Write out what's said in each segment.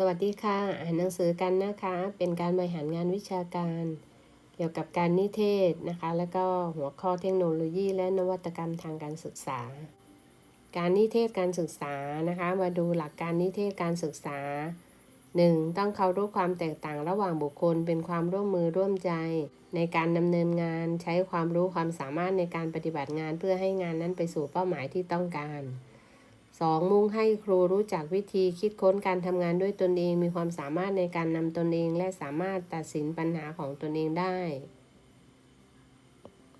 สวัสดีค่ะ อ่านหนังสือกันนะคะ เป็นการบริหารงานวิชาการ เกี่ยวกับการนิเทศนะคะ แล้วก็หัวข้อเทคโนโลยี และนวัตกรรมทางการศึกษา การนิเทศการศึกษานะคะ มาดูหลักการนิเทศการศึกษา 1. ต้องเคารพความแตกต่างระหว่างบุคคล เป็นความร่วมมือร่วมใจ ในการดำเนินงานใช้ความรู้ความสามารถในการปฏิบัติงานเพื่อให้งานนั้นไปสู่เป้าหมายที่ต้องการ 2. มุ่งให้ครูรู้จักวิธีคิดค้นการทำงานด้วยตนเอง มีความสามารถในการนำตนเอง และสามารถตัดสินปัญหาของตนเองได้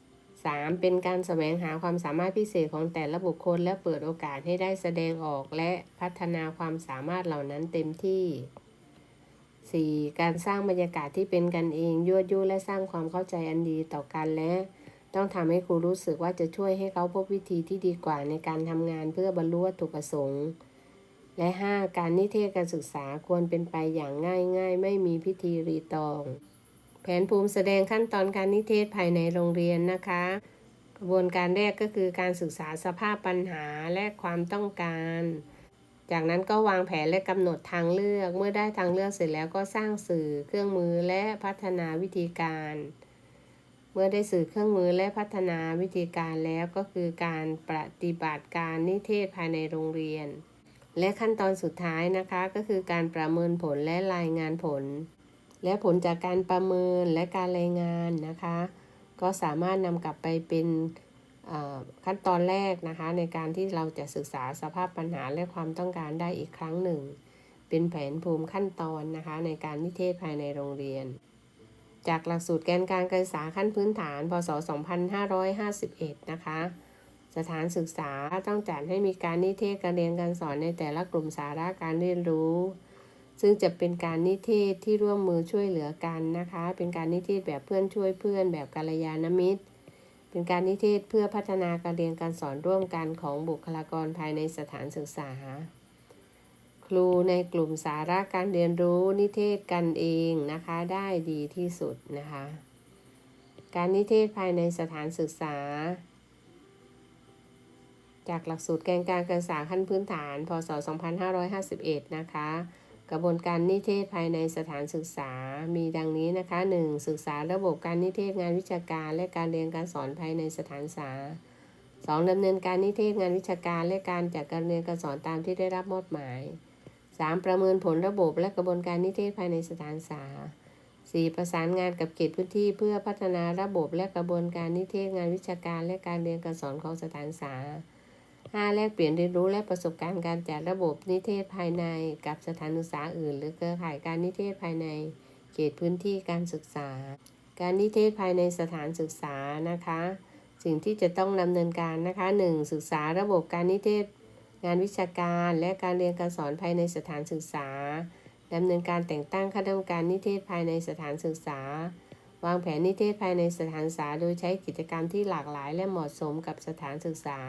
3. เป็นการแสวงหาความสามารถพิเศษของแต่ละบุคคล และเปิดโอกาสให้ได้แสดงออกและพัฒนาความสามารถเหล่านั้นเต็มที่ 4. การสร้างบรรยากาศที่เป็นกันเองยั่วยุและสร้างความเข้าใจอันดีต่อกันและ ต้องทำให้ครูรู้สึกว่าจะช่วยให้เขาพบวิธีที่ดีกว่าในการทำงานเพื่อบรรลุวัตถุประสงค์ และ 5. การนิเทศการศึกษาควรเป็นไปอย่างง่ายง่ายไม่มีพิธีรีตอง แผนภูมิแสดงขั้นตอนการนิเทศภายในโรงเรียนนะคะ กระบวนการแรกก็คือการศึกษาสภาพปัญหาและความต้องการ จากนั้นก็วางแผนและกำหนดทางเลือก เมื่อได้ทางเลือกเสร็จแล้วก็สร้างสื่อเครื่องมือและพัฒนาวิธีการ มื่อได้สื่อเครื่องมือและพัฒนาวิธีการแล้วก็คือการปฏิบัติการนิเทศภายในโรงเรียน และขั้นตอนสุดท้ายนะคะก็คือการประเมินผลและรายงานผล และผลจากการประเมินและการรายงานนะคะ ก็สามารถนำกลับไปเป็นขั้นตอนแรกนะคะ ในการที่เราจะศึกษาสภาพปัญหาและความต้องการได้อีกครั้งหนึ่ง เป็นแผนภูมิขั้นตอนนะคะ ในการนิเทศภายในโรงเรียน จากหลักสูตรแกนการศึกษาขั้นพื้นฐาน พศ 2551 นะคะ สถานศึกษาต้องจัดให้มีการนิเทศการเรียนการสอนในแต่ละกลุ่มสาระการเรียนรู้ ซึ่งจะเป็นการนิเทศที่ร่วมมือช่วยเหลือกันนะคะ เป็นการนิเทศแบบเพื่อนช่วยเพื่อน แบบกัลยาณมิตร เป็นการนิเทศเพื่อพัฒนาการเรียนการสอนร่วมกันของบุคลากรภายในสถานศึกษา ครูในกลุ่มสาระการเรียนรู้นิเทศกันเองนะคะได้ดีที่สุดนะคะ การนิเทศภายในสถานศึกษา จากหลักสูตรแกนการศึกษาขั้นพื้นฐาน พศ 2551 นะคะ กระบวนการนิเทศภายในสถานศึกษามีดังนี้นะคะ 1. ศึกษาระบบการนิเทศงานวิชาการและการเรียนการสอนภายในสถานศึกษา 2. ดำเนินการนิเทศงานวิชาการและการจัดการเรียนการสอนตามที่ได้รับมอบหมาย 3. ประเมินผลระบบและกระบวนการนิเทศภายในสถานศึกษา 4. ประสานงานกับเขตพื้นที่เพื่อพัฒนาระบบและกระบวนการนิเทศงานวิชาการและการเรียนการสอนของสถานศึกษา 5. แลกเปลี่ยนเรียนรู้และประสบการณ์การจัดระบบนิเทศภายในกับสถานศึกษาอื่น หรือเครือข่ายการนิเทศภายใน เขตพื้นที่การศึกษา การนิเทศภายในสถานศึกษานะคะ สิ่งที่จะต้องดำเนินการนะคะ 1. ศึกษาระบบการนิเทศ งานวิชาการและการเรียนการสอนภายในสถานศึกษาดำเนินการแต่งตั้งคณะกรรมการนิเทศภายในสถานศึกษา วางแผนนิเทศภายในสถานศึกษา โดยใช้กิจกรรมที่หลากหลายและเหมาะสมกับสถานศึกษา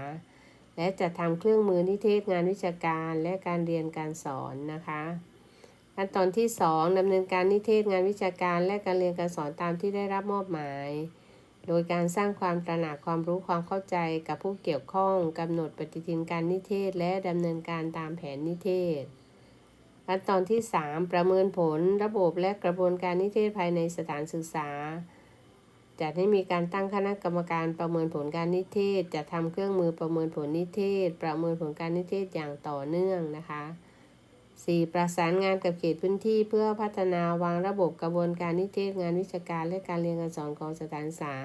และจัดทำเครื่องมือนิเทศงานวิชาการและการเรียนการสอนนะคะขั้นตอนที่ 2ดำเนินการนิเทศงานวิชาการและการเรียนการสอนตามที่ได้รับมอบหมาย โดยการสร้างความตระหนักความรู้ความเข้าใจกับผู้เกี่ยวข้องกำหนดปฏิทินการนิเทศ และดำเนินการตามแผนนิเทศขั้นตอนที่ 3 ประเมินผลระบบและกระบวนการนิเทศภายในสถานศึกษาจัดให้มีการตั้งคณะกรรมการประเมินผลการนิเทศจะทำเครื่องมือประเมินผลนิเทศ ประเมินผลการนิเทศอย่างต่อเนื่องนะคะ 4. ประสานงานกับเขตพื้นที่เพื่อพัฒนาวางระบบกระบวนการนิเทศงานวิชาการและการเรียนการสอนของสถานศึกษา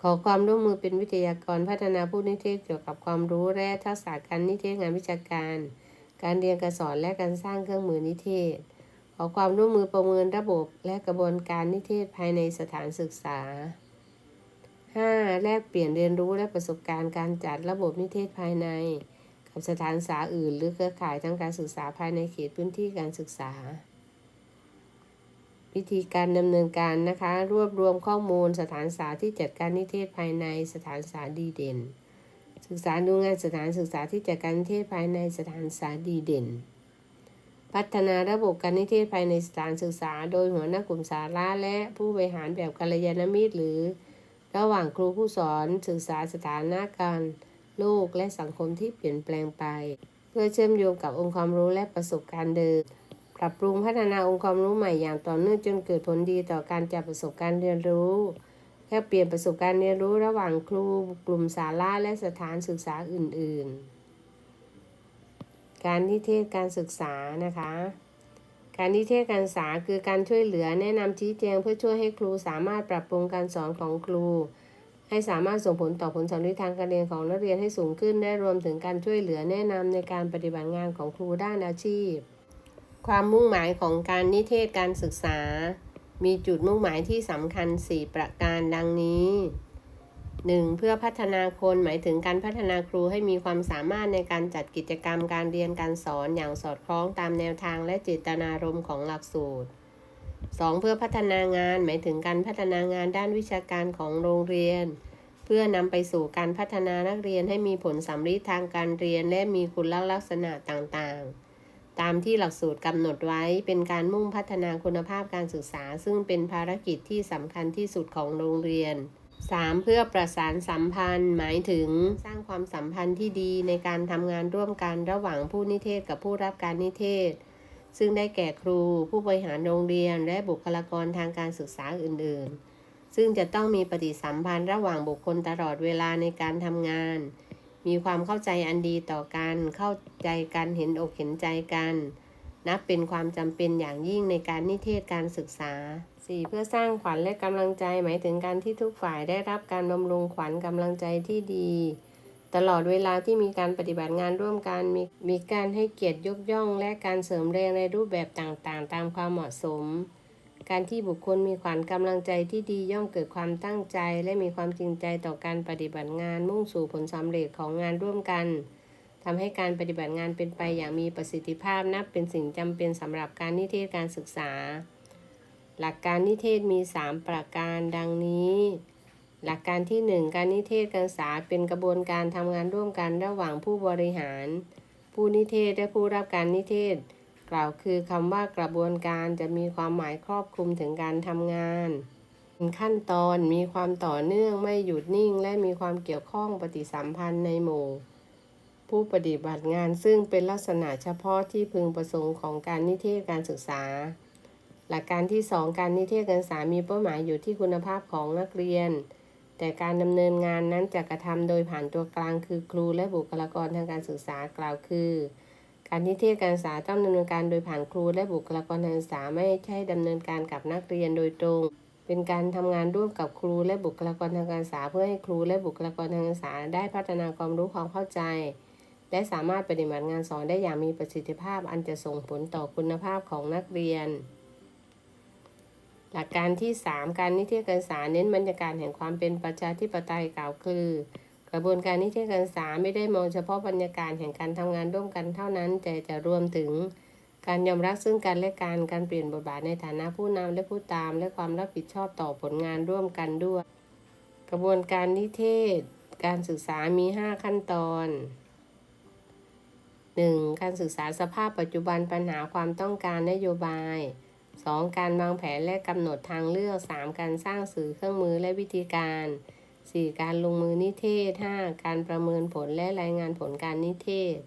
ขอความร่วมมือเป็นวิทยากรพัฒนาผู้นิเทศเกี่ยวกับความรู้และทักษะการนิเทศงานวิชาการ การเรียนการสอนและการสร้างเครื่องมือนิเทศ ขอความร่วมมือประเมินระบบและกระบวนการนิเทศภายในสถานศึกษา 5. แลกเปลี่ยนเรียนรู้และประสบการณ์การจัดระบบนิเทศภายใน กับสถานศึกษาอื่น หรือเครือข่ายทางการศึกษาภายในเขตพื้นที่การศึกษา วิธีการดำเนินการนะคะ รวบรวมข้อมูลสถานศึกษาที่จัดการนิเทศภายในสถานศึกษาดีเด่น ศึกษาดูงานสถานศึกษาที่จัดการนิเทศภายในสถานศึกษาดีเด่น พัฒนาระบบการนิเทศภายในสถานศึกษา โดยหัวหน้ากลุ่มสาระและผู้บริหารแบบกัลยาณมิตรหรือ ระหว่างครูผู้สอนศึกษาสถานะการ โลกและสังคมที่เปลี่ยนแปลงไป เพื่อเชื่อมโยงกับองค์ความรู้และประสบการณ์เดิมปรับปรุงพัฒนาองค์ความรู้ใหม่อย่างต่อเนื่องจนเกิดผลดีต่อการจัดประสบการณ์เรียนรู้แค่เปลี่ยนประสบการณ์เรียนรู้ระหว่างครูกลุ่มสาระและสถานศึกษาอื่น ๆ การนิเทศการศึกษานะคะ การนิเทศการศึกษาคือการช่วยเหลือแนะนำชี้แจงเพื่อช่วยให้ครูสามารถปรับปรุงการสอนของครู ให้สามารถส่งผลต่อผลสำเร็จทางการเรียนของนักเรียนให้สูงขึ้นได้รวมถึงการช่วยเหลือแนะนำในการปฏิบัติงานของครูด้านอาชีพ ความมุ่งหมายของการนิเทศการศึกษา มีจุดมุ่งหมายที่สำคัญ 4 ประการดังนี้ 1. เพื่อพัฒนาคนหมายถึงการพัฒนาครูให้มีความสามารถในการจัดกิจกรรมการเรียนการสอนอย่างสอดคล้องตามแนวทางและเจตนารมณ์ของหลักสูตร 2. เพื่อพัฒนางานหมายถึงการพัฒนางานด้านวิชาการของโรงเรียน เพื่อนำไปสู่การพัฒนานักเรียนให้มีผลสำลิดทางการเรียนและมีคุณลักษณะต่างๆ ตามที่หลักสูตรกำหนดไว้เป็นการมุ่งพัฒนาคุณภาพการศึกษา ซึ่งเป็นภารกิจที่สำคัญที่สุดของโรงเรียน 3. เพื่อประสานสัมพันธ์ หมายถึงสร้างความสัมพันธ์ที่ดีในการทำงานร่วมกันระหว่างผู้นิเทศกับผู้รับการนิเทศ ซึ่งได้แก่ครูผู้บริหารโรงเรียนและบุคลากรทางการศึกษาอื่นๆ ซึ่งจะต้องมีปฏิสัมพันธ์ระหว่างบุคคลตลอดเวลาในการทำงาน มีความเข้าใจอันดีต่อกัน เข้าใจกันเห็นอกเห็นใจกัน นับเป็นความจำเป็นอย่างยิ่งในการนิเทศการศึกษา 4. เพื่อสร้างขวัญและกำลังใจหมายถึงการที่ทุกฝ่ายได้รับการบำรุงขวัญกำลังใจที่ดี ตลอดเวลาที่มีการปฏิบัติงานร่วมกันมีมีการให้เกียรติยกย่อง และการเสริมแรงในรูปแบบต่างๆ ตามความเหมาะสม การที่บุคคลมีขวัญกำลังใจที่ดีย่อมเกิดความตั้งใจ และมีความจริงใจต่อการปฏิบัติงานมุ่งสู่ผลสำเร็จของงานร่วมกันทำให้การปฏิบัติงานเป็นไปอย่างมีประสิทธิภาพนับเป็นสิ่งจำเป็นสำหรับการนิเทศการศึกษา หลักการนิเทศมี 3 ประการดังนี้ หลักการที่ 1 การนิเทศการศึกษาเป็นกระบวนการทำงานร่วมกันระหว่างผู้บริหาร ผู้นิเทศและผู้รับการนิเทศ กล่าวคือคำว่ากระบวนการจะมีความหมายครอบคลุมถึงการทำงานเป็นขั้นตอนมีความต่อเนื่องไม่หยุดนิ่ง และมีความเกี่ยวข้องปฏิสัมพันธ์ในหมู่ ผู้ปฏิบัติงานซึ่งเป็นลักษณะเฉพาะที่พึงประสงค์ของการนิเทศการศึกษา หลักการที่ 2 การนิเทศการศึกษามีเป้าหมายอยู่ที่คุณภาพของนักเรียน แต่การดำเนินงานนั้นจะกระทำโดยผ่านตัวกลางคือครูและบุคลากรทางการศึกษากล่าวคือ การนิเทศการศึกษาต้องดำเนินการโดยผ่านครูและบุคลากรทางการศึกษาไม่ใช่ดำเนินการกับนักเรียนโดยตรง เป็นการทำงานร่วมกับครูและบุคลากรทางการศึกษา เพื่อให้ครูและบุคลากรทางการศึกษา ได้พัฒนาความรู้ความเข้าใจ และสามารถปฏิบัติงานสอนได้อย่างมีประสิทธิภาพ อันจะส่งผลต่อคุณภาพของนักเรียน หลักการที่ 3 การนิเทศการศึกษาเน้นบรรยากาศแห่งความเป็นประชาธิปไตยกล่าวคือ กระบวนการนิเทศการศึกษาไม่ได้มองเฉพาะบรรยากาศแห่งการทำงานร่วมกันเท่านั้น แต่จะรวมถึงการยอมรับซึ่งกันและกันการเปลี่ยนบทบาทในฐานะผู้นำและผู้ตาม และความรับผิดชอบต่อผลงานร่วมกันด้วย กระบวนการนิเทศ การศึกษามี 5 ขั้นตอน 1. การศึกษาสภาพปัจจุบันปัญหาความต้องการนโยบาย 2. การวางแผนและกำหนดทางเลือก 3. การสร้างสื่อเครื่องมือและวิธีการ 4. การลงมือนิเทศ 5. การประเมินผลและรายงานผลการนิเทศ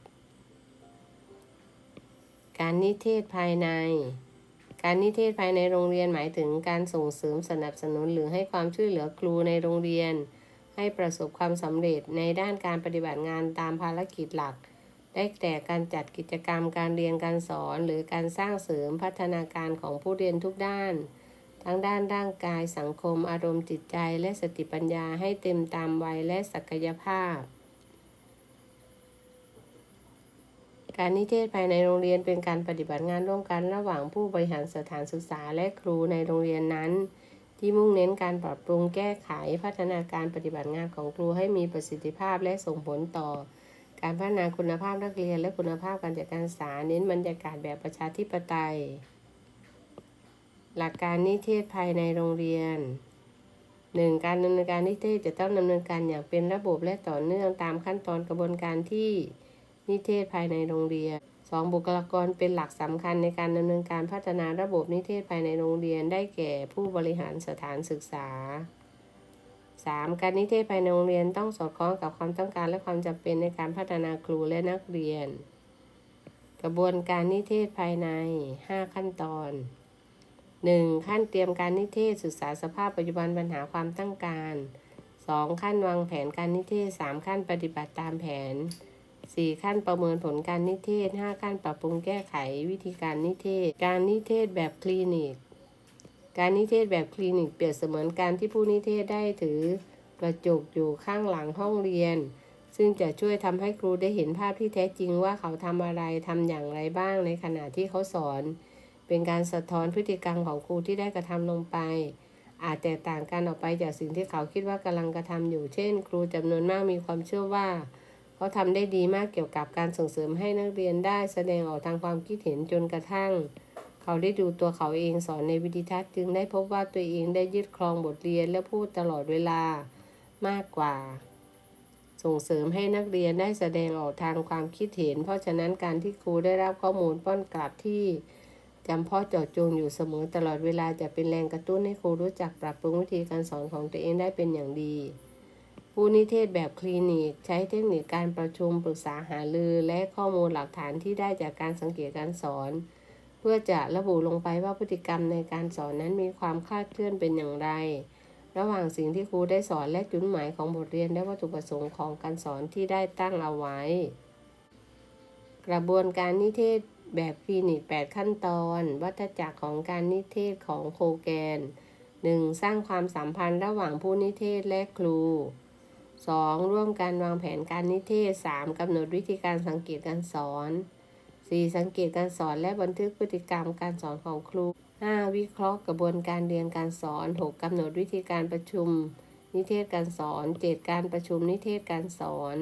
การนิเทศภายใน การนิเทศภายในโรงเรียนหมายถึงการส่งเสริมสนับสนุนหรือให้ความช่วยเหลือครูในโรงเรียน ให้ประสบความสำเร็จในด้านการปฏิบัติงานตามภารกิจหลัก ได้แก่การจัดกิจกรรมการเรียนการสอนหรือการสร้างเสริมพัฒนาการของผู้เรียนทุกด้าน ทั้งด้านร่างกายสังคม อารมณ์จิตใจและสติปัญญาให้เต็มตามวัยและศักยภาพ การนิเทศภายในโรงเรียนเป็นการปฏิบัติงานร่วมกันระหว่างผู้บริหารสถานศึกษาและครูในโรงเรียนนั้น ที่มุ่งเน้นการปรับปรุงแก้ไขพัฒนาการปฏิบัติงานของครูให้มีประสิทธิภาพและส่งผลต่อ การพัฒนาคุณภาพนักเรียนและคุณภาพการจัดการศึกษาเน้นบรรยากาศแบบประชาธิปไตย หลักการนิเทศภายในโรงเรียน 1. การดำเนินการนิเทศจะต้องดำเนินการอย่างเป็นระบบและต่อเนื่องตามขั้นตอนกระบวนการที่นิเทศภายในโรงเรียน 2. บุคลากรเป็นหลักสำคัญในการดำเนินการพัฒนาระบบนิเทศภายในโรงเรียน ได้แก่ผู้บริหารสถานศึกษา 3. การนิเทศภายในโรงเรียนต้องสอดคล้องกับความต้องการและความจำเป็นในการพัฒนาครูและนักเรียน กระบวนการนิเทศภายใน 5 ขั้นตอน 1. ขั้นเตรียมการนิเทศศึกษาสภาพปัจจุบันปัญหาความต้องการ 2. ขั้นวางแผนการนิเทศ 3 ขั้นปฏิบัติตามแผน 4 ขั้นประเมินผลการนิเทศ 5 ขั้นปรับปรุงแก้ไขวิธีการนิเทศ การนิเทศแบบคลินิก การนิเทศแบบคลินิกเปรียบเสมือนการที่ผู้นิเทศได้ถือกระจกอยู่ข้างหลังห้องเรียน ซึ่งจะช่วยทำให้ครูได้เห็นภาพที่แท้จริงว่าเขาทำอะไรทำอย่างไรบ้างในขณะที่เขาสอน เป็นการสะท้อนพฤติกรรมของครูที่ได้กระทำลงไป อาจแตกต่างกันออกไปจากสิ่งที่เขาคิดว่ากำลังกระทำอยู่ เช่น ครูจำนวนมากมีความเชื่อว่า เขาทำได้ดีมากเกี่ยวกับการส่งเสริมให้นักเรียนได้แสดงออกทางความคิดเห็นจนกระทั่ง เขาได้ดูตัวเขาเองสอนในวิดีทัศน์จึงได้พบว่าตัวเองได้ยึดครองบทเรียนและพูดตลอดเวลามากกว่า ส่งเสริมให้นักเรียนได้แสดงออกทางความคิดเห็น เพราะฉะนั้นการที่ครูได้รับข้อมูลป้อนกลับที่จำเพาะเจาะจงอยู่เสมอตลอดเวลาจะเป็นแรงกระตุ้นให้ครูรู้จักปรับปรุงวิธีการสอนของตัวเองได้เป็นอย่างดีผู้นิเทศแบบคลินิก ใช้เทคนิคการประชุมปรึกษาหารือ และข้อมูลหลักฐานที่ได้จากการสังเกตการสอน เพื่อจะระบุลงไปว่าพฤติกรรมในการสอนนั้นมีความคลาดเคลื่อนเป็นอย่างไร ระหว่างสิ่งที่ครูได้สอนและจุดหมายของบทเรียนและวัตถุประสงค์ของการสอนที่ได้ตั้งเอาไว้ กระบวนการนิเทศแบบคลินิก8ขั้นตอน วัฏจักรของการนิเทศของโคแกน 1. สร้างความสัมพันธ์ระหว่างผู้นิเทศและครู 2. ร่วมกันวางแผนการนิเทศ 3. กำหนดวิธีการสังเกตการสอน 4. สังเกตการสอนและบันทึกพฤติกรรมการสอนของครู 5. วิเคราะห์กระบวนการเรียนการสอน 6. กำหนดวิธีการประชุม นิเทศการสอน 7. การประชุมนิเทศการสอน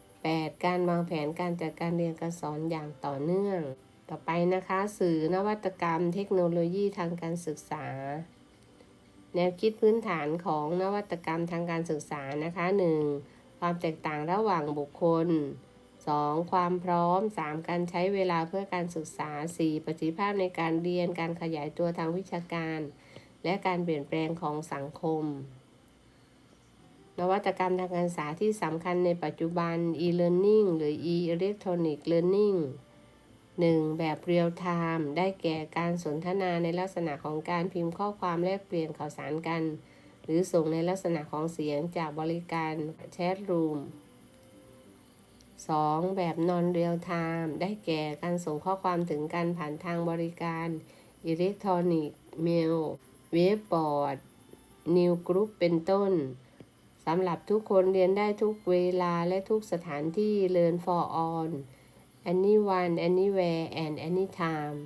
8. การวางแผนการจัดการเรียนการสอนอย่างต่อเนื่อง ต่อไปนะคะ สื่อนวัตกรรม เทคโนโลยีทางการศึกษา แนวคิดพื้นฐานของนวัตกรรมทางการศึกษานะคะ 1. ความแตกต่างระหว่างบุคคล 2. ความพร้อม 3. การใช้เวลาเพื่อการศึกษา 4. ประสิทธิภาพในการเรียนการขยายตัวทางวิชาการ และการเปลี่ยนแปลงของสังคม นวัตกรรมทางการศึกษาที่สำคัญในปัจจุบัน e-learning หรือ e-electronic learning 1. แบบเรียลไทม์ได้แก่การสนทนาในลักษณะของการพิมพ์ข้อความแลกเปลี่ยนข่าวสารกัน หรือส่งในลักษณะของเสียงจากบริการแชทรูม 2. แบบ non real time ได้แก่การส่งข้อความถึงกันผ่านทางบริการอิเล็กทรอนิกส์เมลเว็บบอร์ดนิวกรุ๊ปเป็นต้นสำหรับทุกคนเรียนได้ทุกเวลาและทุกสถานที่ Learn for all anyone anywhere and anytime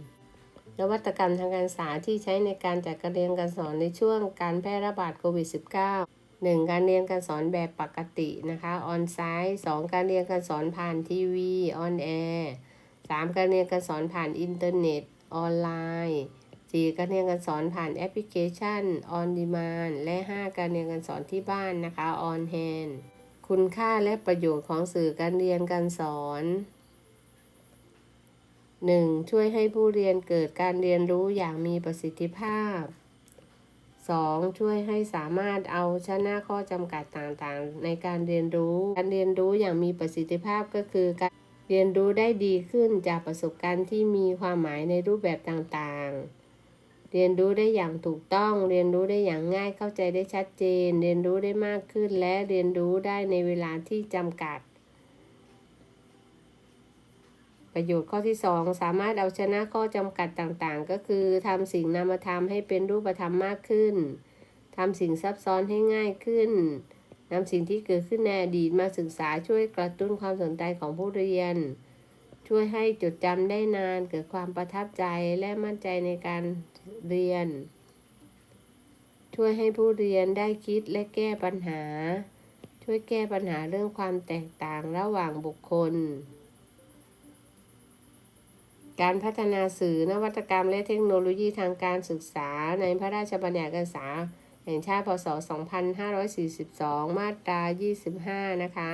นวัตกรรมทางการศึกษาที่ใช้ในการจัดการเรียนการสอนในช่วงการแพร่ระบาดโควิด -19 1. การเรียนการสอนแบบปกตินะคะออนไซต์ 2. การเรียนการสอนผ่านทีวีออนแอร์ 3. การเรียนการสอนผ่านอินเทอร์เน็ตออนไลน์ 4. การเรียนการสอนผ่านแอปพลิเคชันออนดีมานและ 5. การเรียนการสอนที่บ้านนะคะออนแฮนคุณค่าและประโยชน์ของสื่อการเรียนการสอน 1. ช่วยให้ผู้เรียนเกิดการเรียนรู้อย่างมีประสิทธิภาพ 2. ช่วยให้สามารถเอาชนะข้อจำกัดต่างๆ ในการเรียนรู้ การเรียนรู้อย่างมีประสิทธิภาพก็คือการเรียนรู้ได้ดีขึ้นจากประสบการณ์ที่มีความหมายในรูปแบบต่างๆ เรียนรู้ได้อย่างถูกต้อง เรียนรู้ได้อย่างง่ายเข้าใจได้ชัดเจน เรียนรู้ได้มากขึ้น และเรียนรู้ได้ในเวลาที่จำกัด ประโยชน์ข้อที่ 2 สามารถเอาชนะข้อจำกัดต่างๆ ก็คือทำสิ่งนามธรรมให้เป็นรูปธรรมมากขึ้นทำสิ่งซับซ้อนให้ง่ายขึ้นนำสิ่งที่เกิดขึ้นในอดีตมาศึกษาช่วยกระตุ้นความสนใจของผู้เรียน ช่วยให้จดจำได้นานเกิดความประทับใจและมั่นใจในการเรียน ช่วยให้ผู้เรียนได้คิดและแก้ปัญหา ช่วยแก้ปัญหาเรื่องความแตกต่างระหว่างบุคคล การพัฒนาสื่อนวัตกรรมและเทคโนโลยีทางการศึกษาในพระราชบัญญัติการศึกษา แห่งชาติ พศ 2542 มาตรา 25 นะคะ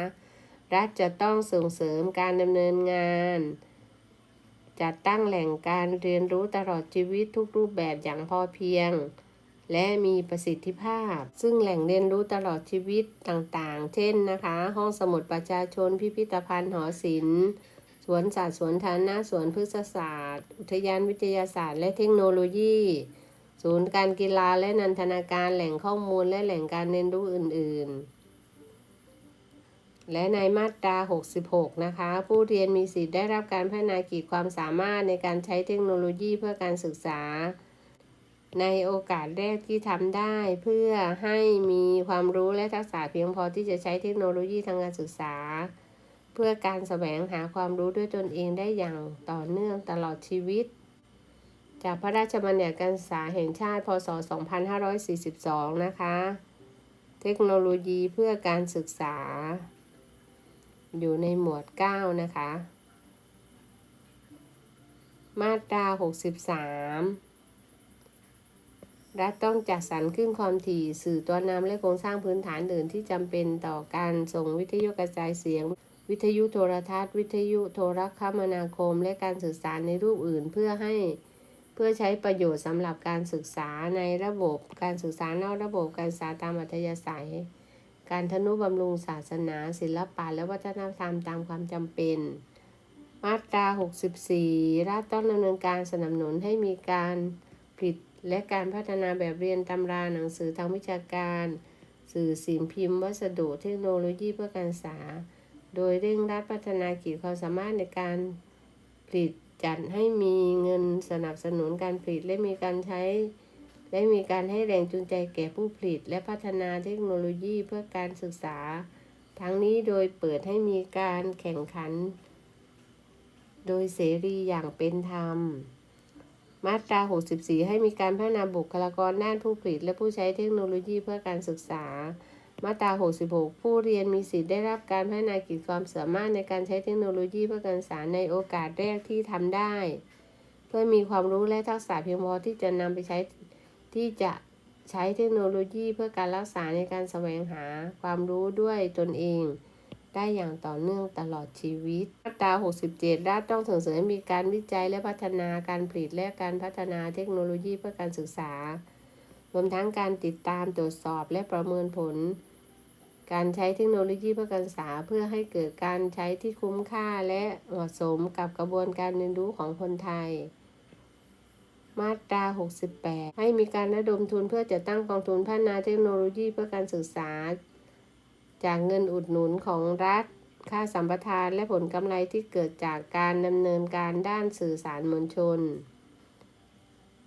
รัฐจะต้องส่งเสริมการดำเนินงาน จัดตั้งแหล่งการเรียนรู้ตลอดชีวิตทุกรูปแบบอย่างพอเพียง และมีประสิทธิภาพ ซึ่งแหล่งเรียนรู้ตลอดชีวิตต่างๆ เช่นนะคะ ห้องสมุดประชาชนพิพิธภัณฑ์หอศิลป์ สวนสัตว์สวนธารณะสวนพฤกษศาสตร์ อุทยานวิทยาศาสตร์ และเทคโนโลยี ศูนย์การกีฬาและนันทนาการแหล่งข้อมูลและแหล่งการเรียนรู้อื่น ๆ และในมาตรา 66 นะคะ ผู้เรียนมีสิทธิ์ได้รับการพัฒนาขีดความสามารถในการใช้เทคโนโลยีเพื่อการศึกษา ในโอกาสแรกที่ทำได้เพื่อให้มีความรู้และทักษะเพียงพอที่จะใช้เทคโนโลยีทางการศึกษา เพื่อการแสวงหาความรู้ด้วยตนเองได้อย่างต่อเนื่องตลอดชีวิต จากพระราชบัญญัติการศึกษาแห่งชาติ พศ 2542 นะคะ เทคโนโลยีเพื่อการศึกษา อยู่ในหมวด 9 นะคะ มาตรา 63รัฐต้องจัดสรรขึ้นความถี่สื่อตัวนำและโครงสร้างพื้นฐานอื่นที่จำเป็นต่อการส่งวิทยุกระจายเสียง วิทยุโทรทัศน์ วิทยุโทรคมนาคม และการสื่อสารในรูปอื่นเพื่อให้เพื่อใช้ประโยชน์สำหรับการศึกษาในระบบการศึกษานอกระบบการศึกษาตามอัธยาศัย การทนุบำรุงศาสนา ศิลปะและวัฒนธรรมตามความจำเป็น มาตรา 64 รัฐต้องดำเนินการสนับสนุนให้มีการผลิตและการพัฒนาแบบเรียนตำราหนังสือทางวิชาการ สื่อสิ่งพิมพ์ วัสดุเทคโนโลยีเพื่อการศึกษา โดยเร่งรัดพัฒนาขีดความสามารถในการผลิตจัดให้มีเงินสนับสนุนการผลิตและมีการใช้ และมีการให้แรงจูงใจแก่ผู้ผลิต และพัฒนาเทคโนโลยีเพื่อการศึกษา ทั้งนี้โดยเปิดให้มีการแข่งขัน โดยเสรีอย่างเป็นธรรม มาตรา 64 ให้มีการพัฒนาบุคลากรด้านผู้ผลิต และผู้ใช้เทคโนโลยีเพื่อการศึกษา มาตรา 66 ผู้เรียนมีสิทธิ์ได้รับการพัฒนาขีดความสามารถในการใช้เทคโนโลยีเพื่อการศึกษาในโอกาสแรกที่ทำได้ เพื่อมีความรู้และทักษะเพียงพอที่จะนำไปใช้ที่จะใช้เทคโนโลยีเพื่อการรักษาในการแสวงหาความรู้ด้วยตนเอง ได้อย่างต่อเนื่องตลอดชีวิต มาตรา 67 รัฐต้องส่งเสริมมีการวิจัยและพัฒนาการผลิตและการพัฒนาเทคโนโลยีเพื่อการศึกษารวมทั้งการติดตามตรวจสอบและประเมินผล การใช้เทคโนโลยีเพื่อการศึกษาเพื่อให้เกิดการใช้ที่คุ้มค่าและเหมาะสมกับกระบวนการเรียนรู้ของคนไทย มาตรา 68 ให้มีการระดมทุนเพื่อจะตั้งกองทุนพัฒนาเทคโนโลยีเพื่อการศึกษา จากเงินอุดหนุนของรัฐ ค่าสัมปทานและผลกำไรที่เกิดจากการดำเนินการด้านสื่อสารมวลชน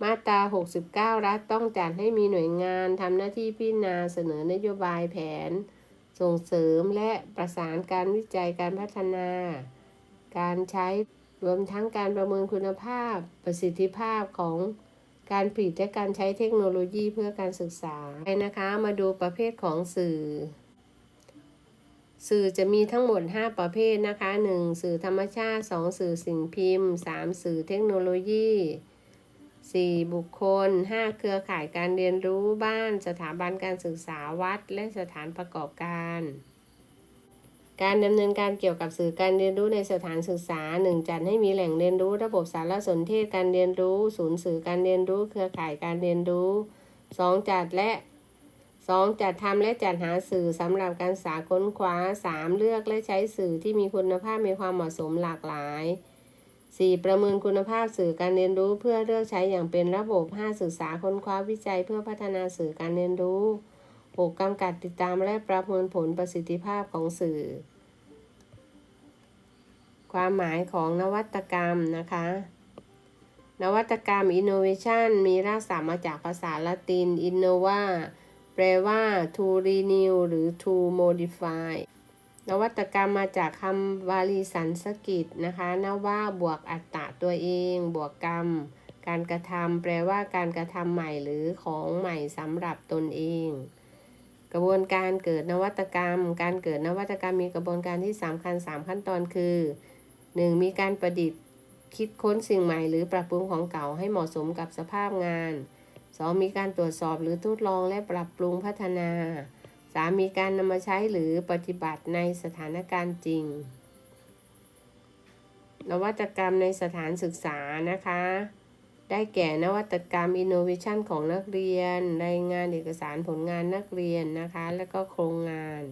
มาตรา 69 รัฐต้องจัดให้มีหน่วยงานทำหน้าที่พิจารณาเสนอนโยบายแผน ส่งเสริมและประสานการวิจัยการพัฒนา การใช้รวมทั้งการประเมินคุณภาพประสิทธิภาพของการผลิตและการใช้เทคโนโลยีเพื่อการศึกษาไปนะคะ มาดูประเภทของสื่อ สื่อจะมีทั้งหมด 5 ประเภทนะคะ 1. สื่อธรรมชาติ 2. สื่อสิ่งพิมพ์ 3. สื่อเทคโนโลยี 4. บุคคล 5. เครือข่ายการเรียนรู้บ้าน สถาบันการศึกษาวัด และสถานประกอบการ การดำเนินการเกี่ยวกับสื่อการเรียนรู้ในสถานศึกษา 1. จัดให้มีแหล่งเรียนรู้ระบบสารสนเทศการเรียนรู้ ศูนย์สื่อการเรียนรู้ เครือข่ายการเรียนรู้ 2. จัดและ 2. จัดทำและจัดหาสื่อสำหรับการศึกษาค้นคว้า 3. เลือกและใช้สื่อที่มีคุณภาพมีความเหมาะสมหลากหลาย 4. ประเมินคุณภาพสื่อการเรียนรู้เพื่อเลือกใช้อย่างเป็นระบบ 5. ศึกษาค้นคว้าวิจัยเพื่อพัฒนาสื่อการเรียนรู้ 6. กำกับติดตามและประเมินผลประสิทธิภาพของสื่อ ความหมายของนวัตกรรมนะคะ นวัตกรรม innovation มีรากศัพท์มาจากภาษาละติน innova แปลว่า to renew หรือ to modify นวัตกรรมมาจากคำวาลีสันสกฤตนะคะนว่าบวกอัตตะตัวเอง บวกกรรม การกระทำแปลว่าการกระทำใหม่หรือของใหม่สำหรับตนเอง กระบวนการเกิดนวัตกรรม การเกิดนวัตกรรมมีกระบวนการที่สำคัญ3ขั้นตอนคือ 1. มีการประดิษฐ์คิดค้นสิ่งใหม่หรือปรับปรุงของเก่าให้เหมาะสมกับสภาพงาน 2. มีการตรวจสอบหรือทดลองและปรับปรุงพัฒนา 3. มีการนำมาใช้หรือปฏิบัติในสถานการณ์จริง นวัตกรรมในสถานศึกษานะคะ ได้แก่นวัตกรรมอินโนเวชันของนักเรียน รายงานเอกสารผลงานนักเรียนนะคะ แล้วก็โครงงาน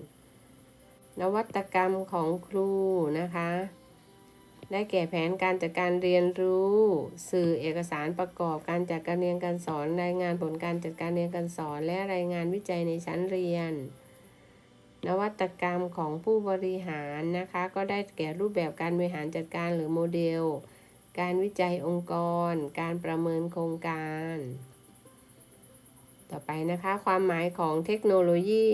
นวัตกรรมของครูนะคะ ได้แก่แผนการจัดการเรียนรู้ สื่อเอกสารประกอบการจัดการเรียนการสอน รายงานผลการจัดการเรียนการสอน และรายงานวิจัยในชั้นเรียน นวัตกรรมของผู้บริหารนะคะ ก็ได้แก่รูปแบบการบริหารจัดการหรือโมเดล การวิจัยองค์กร การประเมินโครงการ ต่อไปนะคะ ความหมายของเทคโนโลยี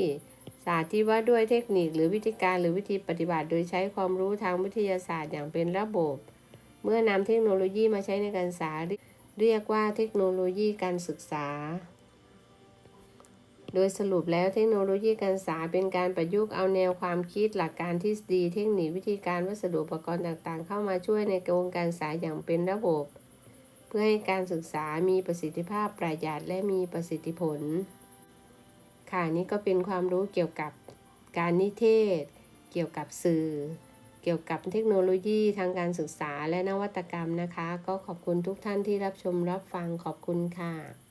ศาสตร์ที่ว่าด้วยเทคนิคหรือวิธีการหรือวิธีปฏิบัติโดยใช้ความรู้ทางวิทยาศาสตร์อย่างเป็นระบบ เมื่อนำเทคโนโลยีมาใช้ในการศึกษา เรียกว่าเทคโนโลยีการศึกษา โดยสรุปแล้วเทคโนโลยีการศึกษาเป็นการประยุกต์เอาแนวความคิดหลักการทฤษฎีเทคนิควิธีการวัสดุอุปกรณ์ต่างๆ เข้ามาช่วยในกระบวนการศึกษาอย่างเป็นระบบ เพื่อให้การศึกษามีประสิทธิภาพประหยัดและมีประสิทธิผล ค่ะนี่ก็เป็นความรู้เกี่ยวกับการนิเทศ เกี่ยวกับสื่อ เกี่ยวกับเทคโนโลยีทางการศึกษาและนวัตกรรมนะคะ ก็ขอบคุณทุกท่านที่รับชมรับฟังขอบคุณค่ะ